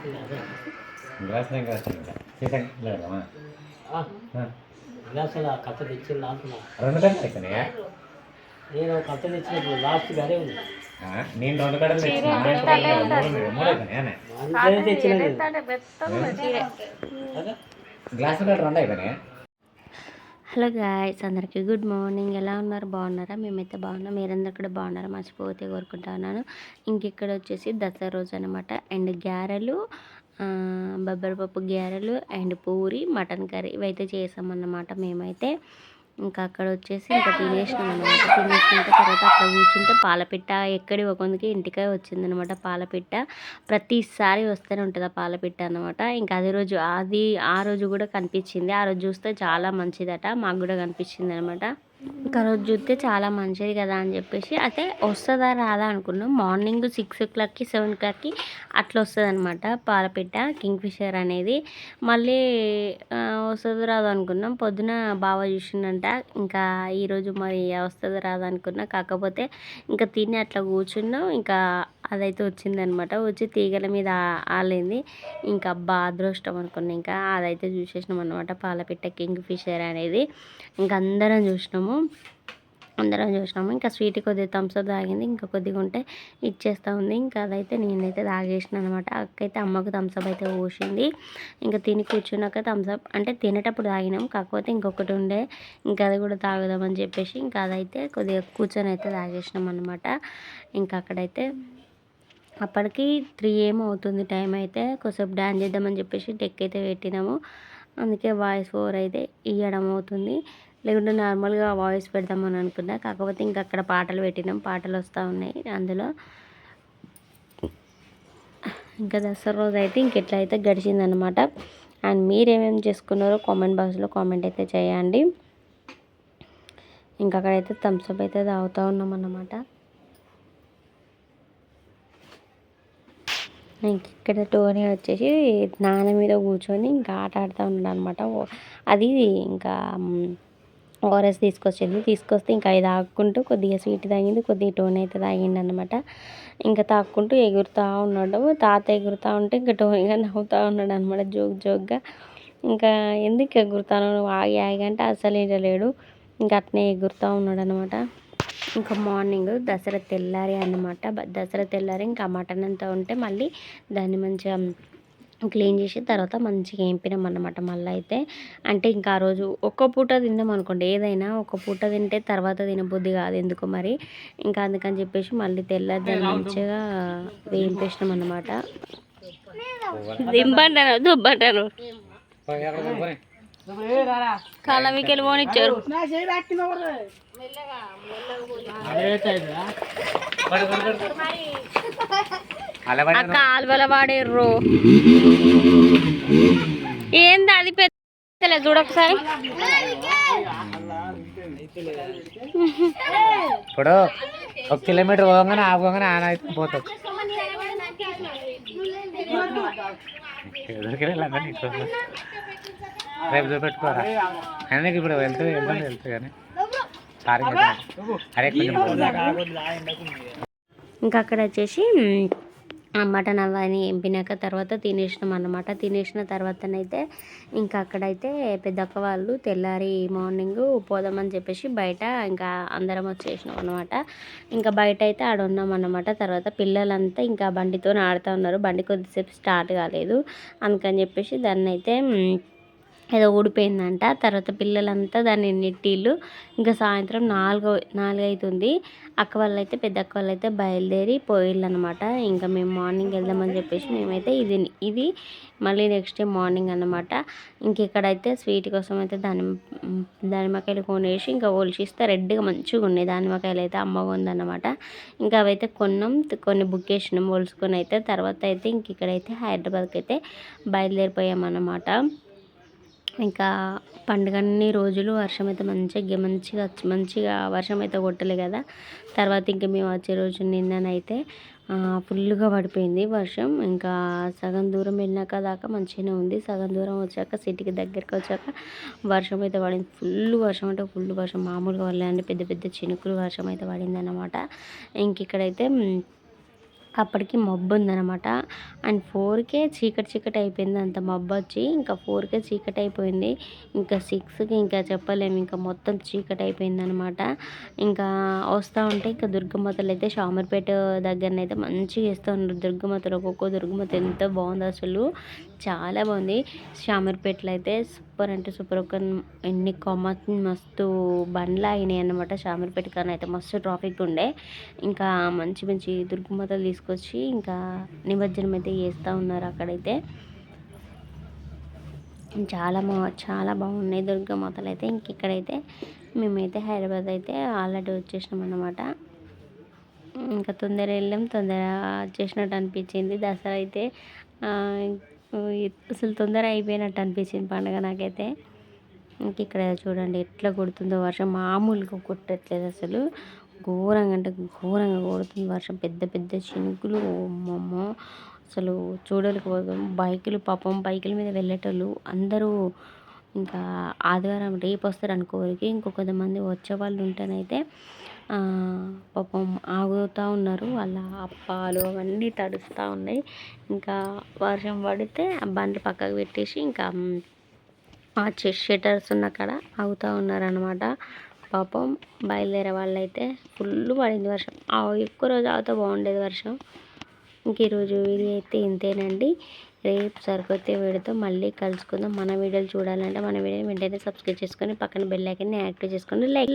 Glass glass ఇంకా sesame లేదమ్మా గ్లాసుల కథ తెచ్చింది అంటున్నా రెండు గంటలు అయిపోయినాయా నేను కథ తెచ్చినప్పుడు లాస్ట్ గానే ఉంది. నేను రెండు గంటలు తెచ్చిన మూడు మూడు అయిపోయినాయా అందుకనే తెచ్చినది గ్లాస్ గడ్డ రెండు అయిపోయినాయా? హలో గాయస్ అందరికీ గుడ్ మార్నింగ్. ఎలా ఉన్నారు? బాగున్నారా? మేమైతే బాగున్నాం. మీరందరూ కూడా బాగున్నారా? మర్చిపోతే కోరుకుంటా ఉన్నాను. ఇక్కడ వచ్చేసి దసరా రోజు అనమాట అండ్ గ్యారెలు బొబ్బరి పప్పు గ్యారెలు అండ్ పూరి మటన్ కర్రీ ఇవైతే చేసామన్నమాట మేమైతే. ఇంకా అక్కడ వచ్చేసి ఇంకా తినేసినాం అనమాట తినేసిన తర్వాత అక్కడ కూర్చుంటే పాలపిట్ట ఎక్కడి ఒకందుకి ఇంటికే వచ్చిందనమాట పాలపిట్ట. ప్రతిసారి వస్తూనే ఉంటుంది ఆ పాలపిట్ట అనమాట ఇంకా అదే రోజు అది ఆ రోజు కూడా కనిపించింది. ఆ రోజు చూస్తే చాలా మంచిదట మాకు కూడా కనిపించింది అనమాట ఇంకా చూస్తే చాలా మంచిది కదా అని చెప్పేసి అయితే వస్తుందా రాదా అనుకున్నాం. మార్నింగ్ సిక్స్ ఓ క్లాక్కి సెవెన్ ఓ క్లాక్కి అట్లా వస్తుంది అనమాట పాలపిట్ట కింగ్ఫిషర్ అనేది. మళ్ళీ వస్తుంది రాదు అనుకున్నాం. పొద్దున బాగా చూసిండంట ఇంకా ఈరోజు మరి వస్తుంది రాదు అనుకున్నా. కాకపోతే ఇంకా తిని అట్లా కూర్చున్నాం. ఇంకా అదైతే వచ్చిందనమాట. వచ్చి తీగల మీద ఆలింది. ఇంకా అబ్బా అదృష్టం అనుకున్నా ఇంకా. అదైతే చూసేసినాం అనమాట పాలపిట్ట కింగ్ ఫిషర్ అనేది. ఇంకా అందరం చూసినాము. అందరం చూసినాము. ఇంకా స్వీట్ కొద్దిగా థమ్స్అప్ తాగింది. ఇంకా కొద్దిగా ఉంటే ఇచ్చేస్తూ ఉంది. ఇంకా అదైతే నేనైతే తాగేసిన అనమాట అక్కయితే అమ్మకు థమ్స్అప్ అయితే పోసింది. ఇంకా తిని కూర్చున్నాక థమ్స్అప్ అంటే తినేటప్పుడు తాగినాం. కాకపోతే ఇంకొకటి ఉండే. ఇంకా అది కూడా తాగుదామని చెప్పేసి ఇంకా అదైతే కొద్దిగా కూర్చొని అయితే తాగేసినాం అనమాట ఇంకా అక్కడైతే అప్పటికి త్రీ ఏమో అవుతుంది టైం అయితే. కొంచెం డ్యాన్స్ చేద్దామని చెప్పేసి డెక్ అయితే పెట్టినాము. అందుకే వాయిస్ ఓవర్ అయితే ఇవ్వడం అవుతుంది. లేకుంటే నార్మల్గా వాయిస్ పెడదామని అనుకున్నా. కాకపోతే ఇంకా అక్కడ పాటలు పెట్టినాం. పాటలు వస్తూ ఉన్నాయి అందులో. ఇంకా దసరా రోజు అయితే ఇంకెట్లా అయితే గడిచిందనమాట అండ్ మీరేమేమి చేసుకున్నారో కామెంట్ బాక్స్లో కామెంట్ అయితే చేయండి. ఇంకా అక్కడైతే థమ్స్అప్ అయితే తాగుతూ ఉన్నాం ఇంక ఇక్కడ టోనీ వచ్చేసి నాన్న మీద కూర్చొని ఇంకా ఆట ఆడుతూ ఉన్నాడు అనమాట అది ఇంకా ఓఆర్ఎస్ తీసుకొచ్చింది. తీసుకొస్తే ఇంకా అది తాగుకుంటూ కొద్దిగా స్వీట్ తాగింది కొద్దిగా టోనీ అయితే తాగిండు అనమాట ఇంకా తాక్కుంటూ ఎగురుతూ ఉన్నాడు. తాత ఎగురుతూ ఉంటే ఇంకా టోనీగా నవ్వుతూ ఉన్నాడు అనమాట జోక్ జోక్గా. ఇంకా ఎందుకు ఎగురుతాను ఆగి ఆగి అంటే అసలు లేడు ఇంకా అట్నే ఎగురుతూ ఉన్నాడు అనమాట ఇంకా మార్నింగ్ దసరా తెల్లారి అన్నమాట. బ- దసరా తెల్లారి ఇంకా మటన్ అంతా ఉంటే మళ్ళీ దాన్ని మంచిగా క్లీన్ చేసి తర్వాత మంచిగా వేపినాం అన్నమాట మళ్ళీ అయితే. అంటే ఇంకా ఆ రోజు ఒక్క పూట తిందాం అనుకోండి. ఏదైనా ఒక పూట తింటే తర్వాత తినబుద్ధి కాదు ఎందుకో మరి? ఇంకా అందుకని చెప్పేసి మళ్ళీ తెల్లారి దాన్ని మంచిగా వేయింపేసినాం అన్నమాట. దింపంటాను దుబ్బంటాను కాళ్ళ మీకెళ్ళి పోనిచ్చారు ఆల్వల వాడేర్రు. ఏంది అది పెద్ద చూడొకసారి ఇప్పుడు ఒక కిలోమీటర్ పోగానే ఆపుకోగానే ఆన పోతుంది రేపు చూపెట్టుకోరా? అయినా ఇప్పుడు వెళ్తే వెళ్తాను వెళ్తే కానీ సారీ అరే ఇంకా అక్కడ వచ్చేసి మటన్ అవన్నీ ఎంపినాక తర్వాత తినేసినాం అన్నమాట. తినేసిన తర్వాతనైతే ఇంకా అక్కడైతే పెద్దక్క వాళ్ళు తెల్లారి మార్నింగ్ పోదామని చెప్పేసి బయట ఇంకా అందరం వచ్చేసినాం అనమాట ఇంకా బయట అయితే ఆడ ఉన్నాం అన్నమాట. తర్వాత పిల్లలంతా ఇంకా బండితో ఆడుతూ ఉన్నారు. బండి కొద్దిసేపు స్టార్ట్ కాలేదు. అందుకని చెప్పేసి దాన్ని అయితే ఏదో ఊడిపోయిందంట. తర్వాత పిల్లలంతా దాన్ని నెట్టిళ్ళు. ఇంకా సాయంత్రం నాలుగు నాలుగైతుంది. అక్క వాళ్ళు అయితే పెద్ద అక్క వాళ్ళు అయితే బయలుదేరి పోయిళ్ళనమాట. ఇంకా మేము మార్నింగ్ వెళ్దామని చెప్పేసి మేమైతే ఇది ఇది మళ్ళీ నెక్స్ట్ డే మార్నింగ్ అనమాట ఇంకెక్కడైతే స్వీట్ కోసం అయితే దానిమ్మ దానిమ్మకాయలు కొనేసి ఇంకా ఒలిచిస్తే రెడ్గా మంచిగా ఉన్నాయి. దానిమ్మకాయలు అయితే అమ్మగా ఉందన్నమాట ఇంకా అవైతే కొన్నాం కొన్ని బుక్ చేసినాం ఒలుసుకొని అయితే. తర్వాత అయితే ఇంక ఇక్కడైతే హైదరాబాద్కి అయితే బయలుదేరిపోయామన్నమాట. ఇంకా పండుగ అన్ని రోజులు వర్షం అయితే మంచిగా మంచిగా మంచిగా వర్షం అయితే కొట్టలే కదా. తర్వాత ఇంకా మేము వచ్చే రోజు నిన్ననైతే ఫుల్గా పడిపోయింది వర్షం. ఇంకా సగం దూరం వెళ్ళినాక దాకా మంచిగానే ఉంది. సగం దూరం వచ్చాక సిటీకి దగ్గరికి వచ్చాక వర్షం అయితే పడింది. ఫుల్ వర్షం అంటే ఫుల్ వర్షం. మామూలుగా పడలేదండి పెద్ద పెద్ద చినుకులు వర్షం అయితే పడింది అన్నమాట ఇంక ఇక్కడైతే అప్పటికి మబ్బు ఉందన్నమాట. అండ్ ఫోర్కే చీకటి చీకటి అయిపోయింది అంత మబ్బు వచ్చి. ఇంకా ఫోర్కే చీకటి అయిపోయింది. ఇంకా సిక్స్కి ఇంకా చెప్పలేము ఇంకా మొత్తం చీకటి అయిపోయింది అనమాట ఇంకా వస్తూ ఉంటే ఇంకా దుర్గమ్మతలు అయితే షామర్పేట దగ్గరనైతే మంచిగా వేస్తూ ఉన్నారు. దుర్గమ్మతలు ఒక్కొక్క దుర్గమ్మత ఎంత బాగుంది అసలు. చాలా బాగుంది. షామర్పేటలో అయితే సూపర్ అంటే సూపర్. ఒక ఎన్ని కామర్స్ మస్తు బండ్లు అయినాయి అనమాట షామర్పేట కానీ అయితే మస్తు ట్రాఫిక్ ఉండే. ఇంకా మంచి మంచి దుర్గమ్మతలు తీసుకొచ్చి ఇంకా నిమజ్జనం అయితే చేస్తూ ఉన్నారు అక్కడైతే. చాలా బా చాలా బాగున్నాయి దుర్గమాతలు అయితే. ఇంక ఇక్కడైతే మేమైతే హైదరాబాద్ అయితే ఆల్రెడీ వచ్చేసినాం అనమాట ఇంకా తొందర వెళ్ళాం. తొందర వచ్చేసినట్టు అనిపించింది. దసరా అయితే అసలు తొందర అయిపోయినట్టు అనిపించింది పండుగ నాకైతే. ఇంక ఇక్కడ చూడండి ఎట్లా కొడుతుందో వర్షం మామూలుగా కొట్టట్లేదు అసలు. ఘోరంగా అంటే ఘోరంగా కొడుతుంది వర్షం. పెద్ద పెద్ద చినుకులు అమ్మమ్మో. అసలు చూడలేకపోతాం. బైకులు పాపం బైకుల మీద వెళ్ళేటోళ్ళు అందరూ ఇంకా ఆదివారం రేపు వస్తారు అనుకోరికి ఇంకో కొంతమంది వచ్చే వాళ్ళు ఉంటేనైతే పాపం ఆగుతూ ఉన్నారు. వాళ్ళ అప్పాలు అవన్నీ తడుస్తూ ఉన్నాయి. ఇంకా వర్షం పడితే ఆ పక్కకు పెట్టేసి ఇంకా ఆ షెటర్స్ ఉన్న కాడ ఆగుతూ ఉన్నారనమాట పాపం బయలుదేరే వాళ్ళైతే ఫుల్ పడింది వర్షం. ఎక్కువ రోజు ఆగుతూ బాగుండేది వర్షం. ఇంక ఈరోజు ఇది అయితే ఇంతేనండి. రేపు సరికొత్త వీడియోతో మళ్ళీ కలుసుకుందాం. మన వీడియోలు చూడాలంటే మన వీడియో వెంటనే సబ్స్క్రైబ్ చేసుకొని పక్కన బెల్ యాక్టివ్ చేసుకొని లైక్